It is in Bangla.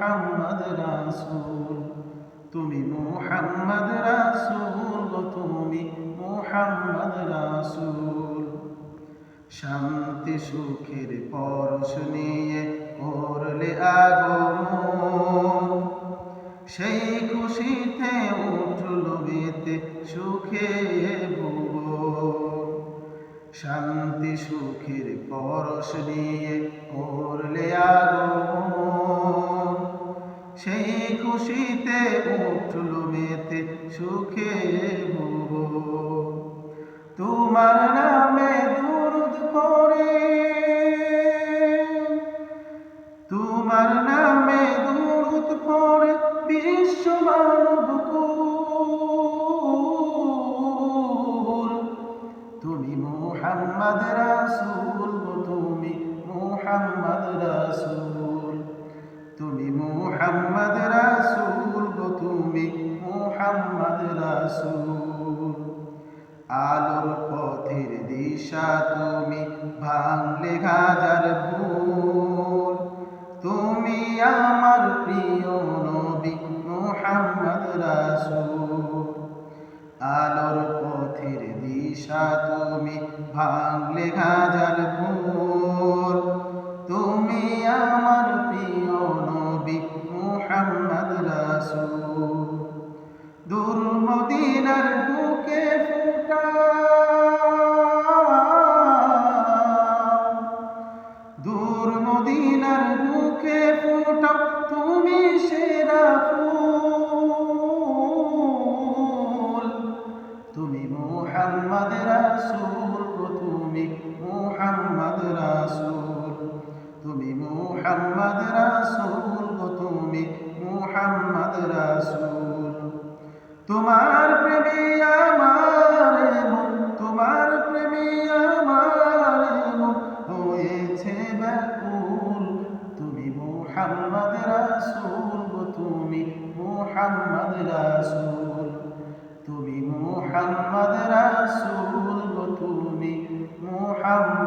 মুহাম্মদ রাসূল। তুমি মুহাম্মদ রাসূল, তুমি মুহাম্মদ রাসূল। শান্তি, সুখের পরশ নিয়ে করলে আগমন। সেই খুশিতে উঠল বেতে সুখে ভুবন। শান্তি, সুখের পরশ নিয়ে করলে আগমন। সেই খুশিতে উঠল মেতে সুখে ভুবন তোমার নামে দুরুদ করে তোমার নামে দুরুদ করে বিশ্ব তুমি মোহাম্মদ রাসূল, তুমি মোহাম্মদ রাসূল। মোহাম্মদ রাসূল। আলোর পথের দিশা তুমি ভাঙলে হাজার ভুল। তুমি আমার প্রিয় নবী মোহাম্মদ রাসূল। আলোর পথের দিশা তুমি ভাঙলে হাজার ভুল। বুকে ফুটা তুমি সেরা ফুল। তুমি মোহাম্মদ রাসূল, তুমি মোহাম্মদ রাসূল। তুমি মোহাম্মদ রাসূল, তুমি মোহাম্মদ রাসূল। তোমার প্রেমে আমার তোমার প্রেমে আমার হয়েছে ব্যাকুল মোহাম্মদ রাসূল তুমি মুহাম্মদ রাসূল তুমি মুহাম্মদ রাসূল তুমি মোহাম্মদ